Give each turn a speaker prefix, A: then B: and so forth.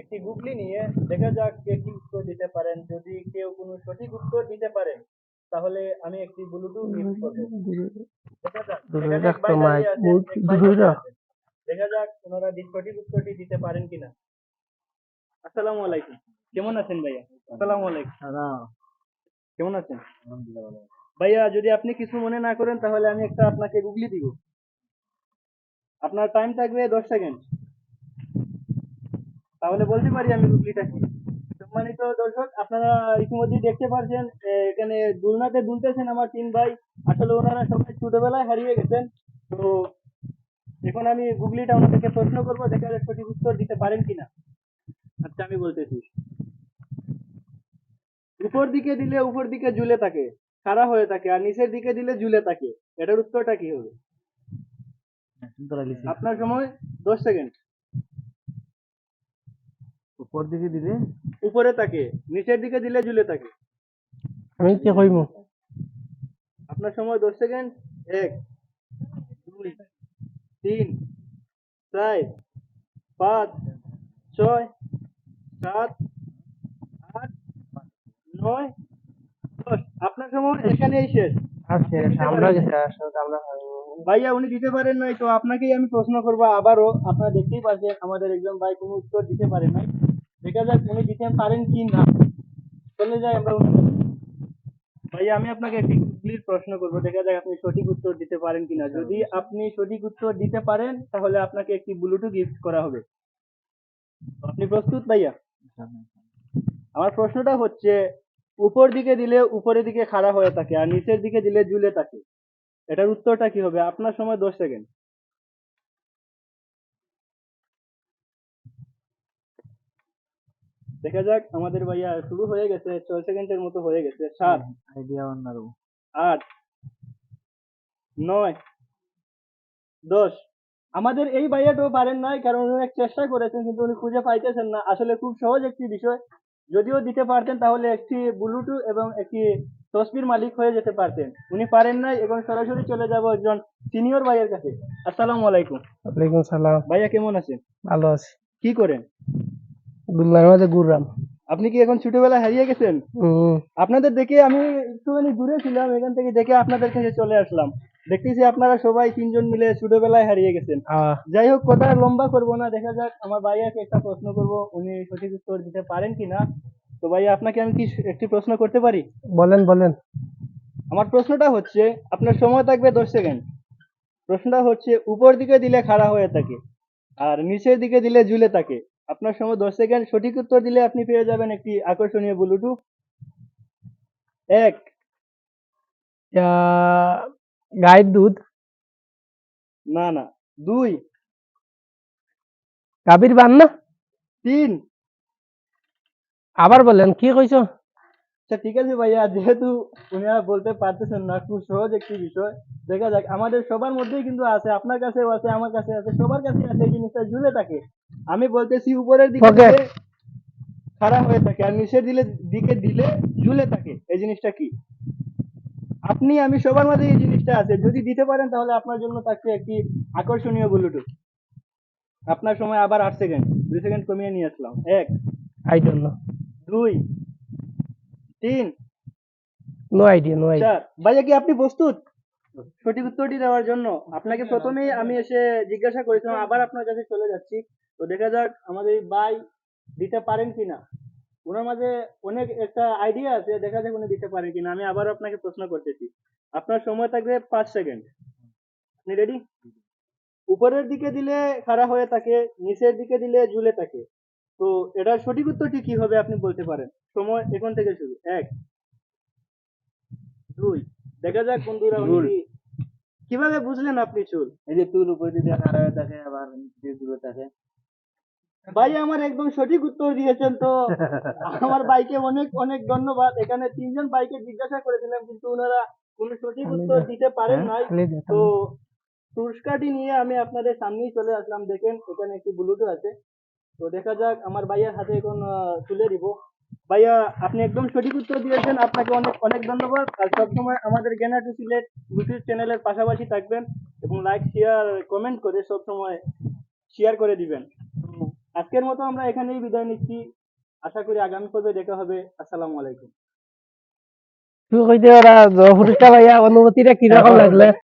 A: একটি গুগলি নিয়ে দেখা যাক কে কি উত্তর দিতে পারেন যদি কেউ কোনো সঠিক উত্তর দিতে পারে তাহলে আমি একটি ব্লুটুথ গিফট করব
B: দেখা যাক দেখা যাক তোমার
A: দেখা যাক ওনারা সঠিক উত্তরটি দিতে পারেন কিনা আসসালামু আলাইকুম কেমন আছেন ভাইয়া আসসালামু আলাইকুম কেমন আছেন ভাইয়া যদি আপনি কিছু মনে না করেন তাহলে আমি একটা আপনাকে গুগলি দিব আপনার টাইম থাকবে দশ সেকেন্ড তাহলে বলতে পারি আমি গুগলিটা কি সম্মানিত দর্শক আপনারা ইতিমধ্যেই দেখতে পারছেন এখানে দুলনাতে দুলতেছেন আমার তিন ভাই আসলে ওনারা সবাই ছোটবেলায় হারিয়ে গেছেন তো এখন আমি গুগলিটা ওনাদেরকে প্রশ্ন করবো দেখা যায় সঠিক উত্তর দিতে পারেন কিনা আচ্ছা আমি বলতেছি উপর দিকে দিলে উপর দিকে ঝুলে থাকে সারা হয়ে থাকে আর নিচের দিকে দিলে ঝুলে থাকে এটার উত্তরটা কি হবে হ্যাঁ, আপনার সময় দশ সেকেন্ড
B: উপর দিকে দিলে
A: উপরে নিচের দিকে দিলে ঝুলে আমি কি আপনার সময় দশ সেকেন্ড এক দুই তিন চার পাঁচ ছয় সাত আট নয় দশ আপনার সময় এখানে শেষ
B: আমরা আমরা
A: ভাইয়া উনি দিতে পারেন নাই তো আপনাকেই আমি প্রশ্ন করবো আবারও আপনারা দেখতেই পাচ্ছেন আমাদের একজন ভাই কোনো উত্তর দিতে পারেন নাই দেখা যাক উনি দিতে পারেন কি না চলে যাই আমরা ভাইয়া আমি আপনাকে একটি প্লিজ প্রশ্ন করবো দেখা যাক আপনি সঠিক উত্তর দিতে পারেন কিনা যদি আপনি সঠিক উত্তর দিতে পারেন তাহলে আপনাকে একটি ব্লুটুথ গিফট করা হবে আপনি প্রস্তুত ভাইয়া আমার প্রশ্নটা হচ্ছে উপর দিকে দিলে উপরের দিকে খাড়া হয়ে থাকে আর নিচের দিকে দিলে ঝুলে থাকে এটার উত্তরটা কি হবে আপনার সময় দশ সেকেন্ড দেখা যাক আমাদের ভাইয়া শুরু হয়ে গেছে ছয় সেকেন্ডের মতো হয়ে গেছে সাত আইডিয়া আট নয় দশ আমাদের এই ভাইয়াটাও পারেন নাই কারণ উনি চেষ্টা করেছেন কিন্তু উনি খুঁজে পাইতেছেন না আসলে খুব সহজ একটি বিষয় যদিও দিতে পারতেন তাহলে একটি ব্লুটু এবং একটি তসবির মালিক হয়ে যেতে পারতেন উনি পারেন নাই এবং সরাসরি চলে যাব একজন সিনিয়র ভাইয়ের কাছে আসসালাম আলাইকুম
B: ওয়ালাইকুম সালাম
A: ভাইয়া কেমন আছেন ভালো আছি কি করেন গুল্লাগঞ্জে আপনি কি এখন ছোটবেলা হারিয়ে গেছেন আপনাদের দেখে আমি একটুখানি দূরে ছিলাম এখান থেকে দেখে আপনাদের কাছে চলে আসলাম দেখতেছি আপনারা সবাই তিনজন মিলে ছোটবেলায় হারিয়ে গেছেন যাই হোক কথা লম্বা করব না দেখা যাক আমার ভাইয়াকে একটা প্রশ্ন করব উনি সঠিক উত্তর দিতে পারেন কিনা তো ভাইয়া আপনাকে আমি কি একটি প্রশ্ন করতে পারি বলেন বলেন আমার প্রশ্নটা হচ্ছে আপনার সময় থাকবে দশ সেকেন্ড প্রশ্নটা হচ্ছে উপর দিকে দিলে খাড়া হয়ে থাকে আর নিচের দিকে দিলে ঝুলে থাকে আপনার সময় দশ সেকেন্ড সঠিক উত্তর দিলে আপনি পেয়ে যাবেন একটি আকর্ষণীয় ব্লুটুথ এক গায়ের দুধ না না দুই গাভীর বান না তিন
B: আবার বললেন কি কইছো
A: আচ্ছা, ঠিক আছে ভাইয়া যেহেতু উনারা বলতে পারতেছেন না খুব সহজ একটি বিষয় দেখা যাক আমাদের সবার মধ্যেই কিন্তু আছে আপনার কাছে আছে আমার কাছে আছে সবার কাছে আছে এই জিনিসটা ঝুলে থাকে আমি বলতেছি উপরের দিকে খারাপ হয়ে থাকে আর নিচের দিলে দিকে দিলে ঝুলে থাকে এই জিনিসটা কি আপনি আমি সবার মাঝে এই জিনিসটা আছে যদি দিতে পারেন তাহলে আপনার জন্য থাকছে একটি আকর্ষণীয় ব্লুটুথ আপনার সময় আবার আট সেকেন্ড দুই সেকেন্ড কমিয়ে নিয়ে আসলাম এক আই ডোন্ট নো দুই তিন
B: নো আইডিয়া নো আইডিয়া
A: ভাইয়া কি আপনি প্রস্তুত সঠিক উত্তরটি দেওয়ার জন্য আপনাকে প্রথমেই আমি এসে জিজ্ঞাসা করেছিলাম আবার আপনার কাছে চলে যাচ্ছি তো দেখা যাক আমাদের ভাই দিতে পারেন কিনা ওনার মাঝে অনেক একটা আইডিয়া আছে দেখা যাক উনি দিতে পারে কিনা আমি আবার আপনাকে প্রশ্ন করতেছি আপনার সময় থাকবে পাঁচ সেকেন্ড আপনি রেডি উপরের দিকে দিলে খাড়া হয়ে থাকে নিচের দিকে দিলে ঝুলে থাকে তো এটার সঠিক উত্তরটি কি হবে আপনি বলতে পারেন সময় এখন থেকে শুরু এক দুই দেখা যাক বন্ধুরা উনি কিভাবে বুঝলেন আপনি চুল
B: এই যে চুল উপরে দিকে খাড়া হয়ে থাকে আবার ঝুলে থাকে
A: ভাই আমার একদম সঠিক উত্তর দিয়েছেন তো আমার বাইকে অনেক অনেক ধন্যবাদ এখানে তিনজন বাইকে জিজ্ঞাসা করেছিলাম কিন্তু ওনারা কোনো সঠিক উত্তর দিতে পারেন হ্যাঁ, নাই তো পুরস্কারটি নিয়ে আমি আপনাদের সামনেই চলে আসলাম দেখেন এখানে একটি ব্লুটুথ আছে তো দেখা যাক আমার ভাইয়ের হাতে এখন তুলে দিব ভাইয়া আপনি একদম সঠিক উত্তর দিয়েছেন আপনাকে অনেক অনেক ধন্যবাদ আর সবসময় আমাদের গেনা টু সিলেট ইউটিউব চ্যানেলের পাশাপাশি থাকবেন এবং লাইক শেয়ার কমেন্ট করে সবসময় শেয়ার করে দিবেন আজকের মতো আমরা এখানেই বিদায় নিচ্ছি আশা করি আগামী পর্বে দেখা হবে আসসালামু আলাইকুম তুই কইতে ওরা হরিষ্ঠা ভাইয়া অনুভূতিটা কিরকম হ্যাঁ, লাগলে